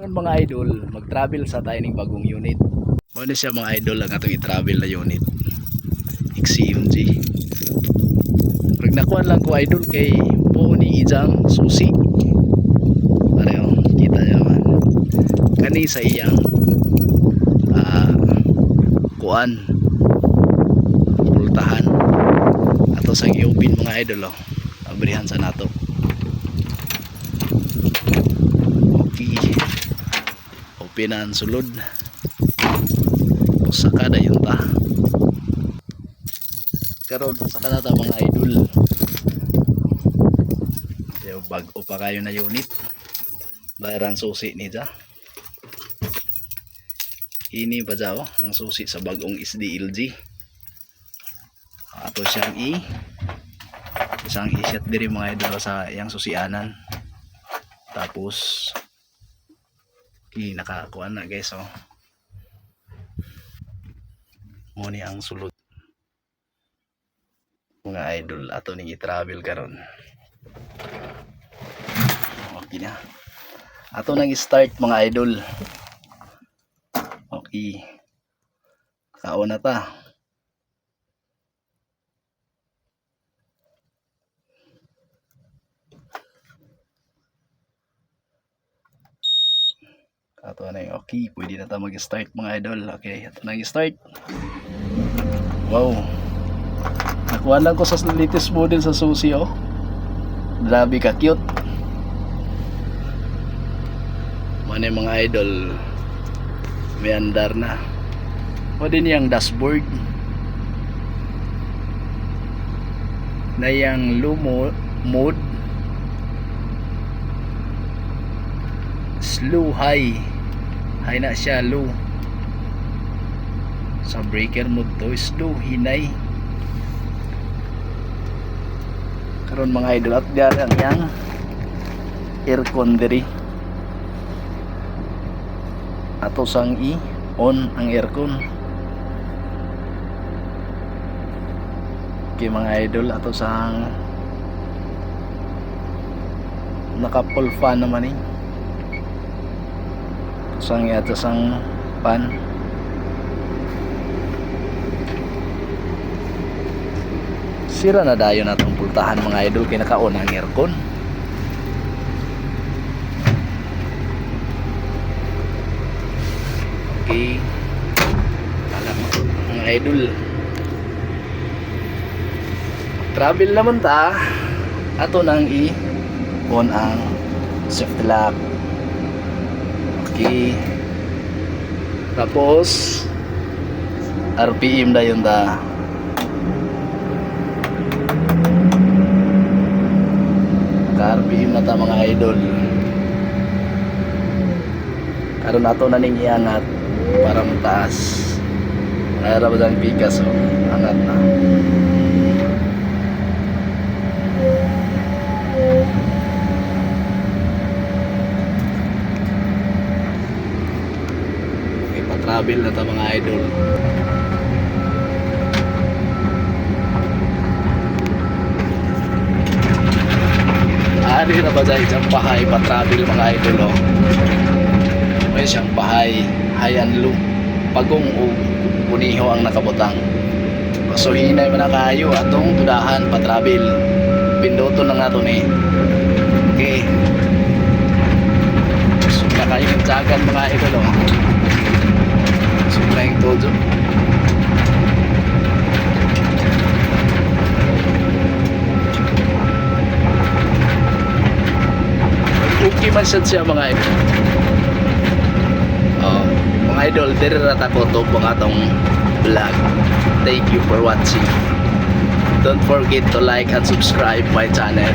Ngayon mga idol, mag-travel sa tayo ng bagong unit. Ano siya mga idol ang atong i-travel na unit. XCMG. Pag nakuha lang ko idol kay buo ni Ijang susi. Pareho, kita naman. Kani sa iyang ah kuan pultahan ato sa iupin mga idol oh. abrihan sa nato okay openan sulod o saka na yun ta karon saka na ta mga idol yung bago pa kayo na unit. Bayaran susi ni ja. Ini pa dyan oh, ang susi sa bagong SDLG ato siyang i. Isang isyat diri mga idol sa iyang susianan tapos i nakakuha na guys oh. Muni ang sulod. Mga idol ato ning i-travel karon. Okay na. Ato nang i-start mga idol. Okay. Kaon na ta Ato na yung okay. Pwede na tayo mag-start mga idol. Okay, ato na start. Wow. Nakuha lang ko sa latest model sa susi oh. Grabe ka cute. Mana yung mga idol. May andar na. O din dashboard. Na yung low mo- mode. Slow high. High na siya low. Sa breaker mode to slow hinay. Karon mga idol at diyan ang yang aircon diri. Ato sang i on ang aircon. Okay mga idol ato sang naka full fan naman eh sang yata sang pan. Sira na dayon natong pultahan mga idol kay nakaon ang aircon. Okay. Alam mga idol. Travel naman ta. Ato nang i on ang safety lock Tapos RPM na yun da. Ka-RPM na ta mga idol. Karon ato na ning iangat para mataas. Mayra ba ang pikas oh. Angat na. Okay, pa-travel na ta mga idol. Ari na ba dahil siyang bahay pa-travel mga idol oh. May siyang bahay, hayan lu, pagong o kuniho ang nakabutang. So hinay man na kayo atong tudahan pa-travel. Pinduto na nga ni. Okay. So kayo ng mga idol oh. Sumpah todo. Okay man sad siya mga idol. Oh, mga idol, diri ra ta ko to mga atong vlog. Thank you for watching. Don't forget to like and subscribe my channel.